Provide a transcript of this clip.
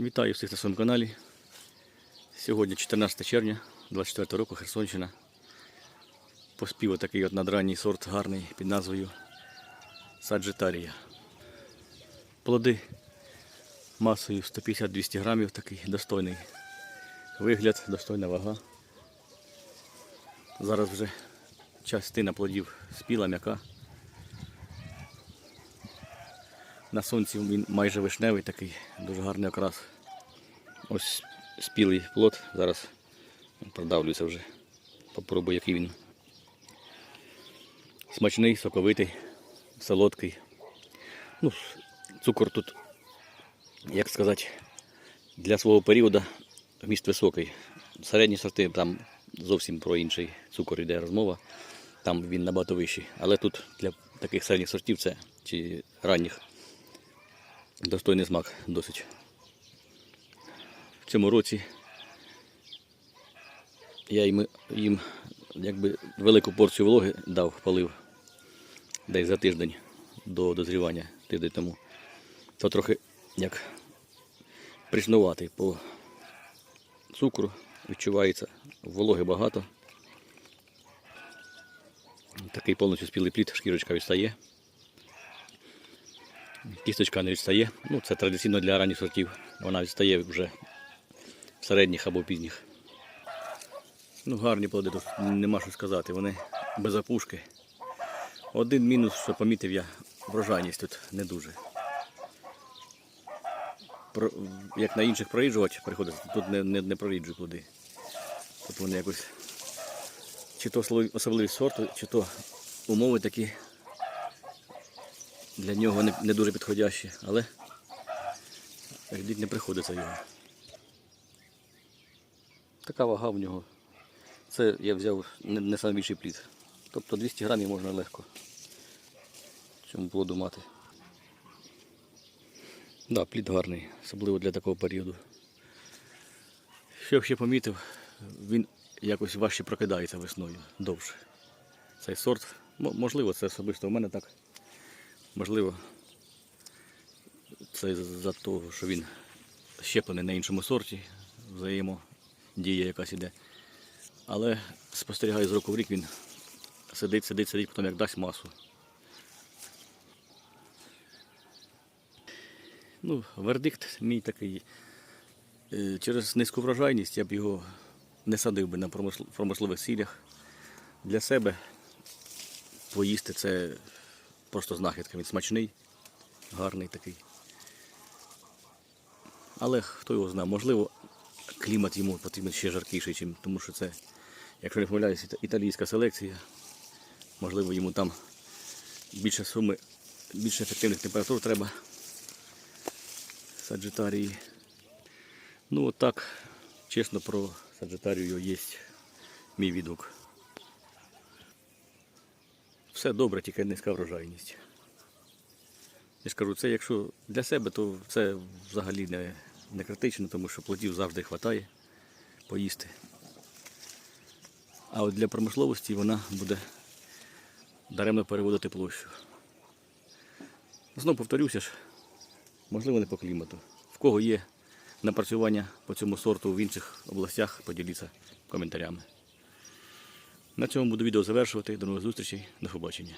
Вітаю всіх на своєму каналі. Сьогодні 14 червня 24 року Херсонщина. Поспів отакий от надранній сорт гарний під назвою Саджитарія. Плоди масою 150-200 грамів, такий достойний вигляд, достойна вага. Зараз вже частина плодів спіла, м'яка. На сонці він майже вишневий такий, дуже гарний окрас. Ось спілий плод, зараз продавлюється вже. Попробую, який він. Смачний, соковитий, солодкий. Ну, цукор тут, як сказати, для свого періоду вміст високий. Середні сорти там зовсім про інший цукор йде розмова. Там він набагато вищий. Але тут для таких середніх сортів це чи ранніх достойний смак досить. В цьому році я їм, їм якби велику порцію вологи дав, полив десь за тиждень до дозрівання тиждень тому. То трохи як пріснуватий по цукру, відчувається, вологи багато. Такий повністю спілий плід, шкірочка відстає. Кісточка не відстає. Ну, це традиційно для ранніх сортів. Вона відстає вже в середніх або пізніх. Ну, гарні плоди, тут нема що сказати. Вони без опушки. Один мінус, що помітив я, врожайність тут не дуже. Про, як на інших проїжджувач приходиться, тут не, не, не проріджу плоди. Тут вони якось чи то особливість сорту, чи то умови такі для нього не, не дуже підходящі, але як не приходиться його. Така вага в нього. Це я взяв не, не найбільший плід. Тобто 200 грамів можна легко цьому плоду мати. Да, плід гарний, особливо для такого періоду. Що ще помітив, він якось важче прокидається весною довше. Цей сорт, можливо, це особисто у мене так. Можливо, це за того, що він щеплений на іншому сорті, взаємодія якась іде. Але спостерігаю з року в рік, він сидить, сидить, сидить, потім як дасть масу. Ну, вердикт мій такий. Е, Через низьку врожайність я б його не садив би на промисл- промислових цілях. Для себе поїсти це просто знахідка. Він смачний, гарний такий. Але хто його знає, можливо, клімат йому потрібен ще жаркіший, тому що це, якщо не помиляюся, іта- італійська селекція. Можливо, йому там більше суми, більше ефективних температур треба. Саджитарії. Ну от так, чесно, про Саджитарію є мій відгук. Все добре, тільки низька врожайність. Я ж кажу, це якщо для себе, то це взагалі не, не критично, тому що плодів завжди вистачає поїсти. А от для промисловості вона буде даремно переводити площу. Знову повторюся ж, можливо, не по клімату. В кого є напрацювання по цьому сорту в інших областях, поділіться коментарями. На цьому буду відео завершувати. До нових зустрічей. До побачення.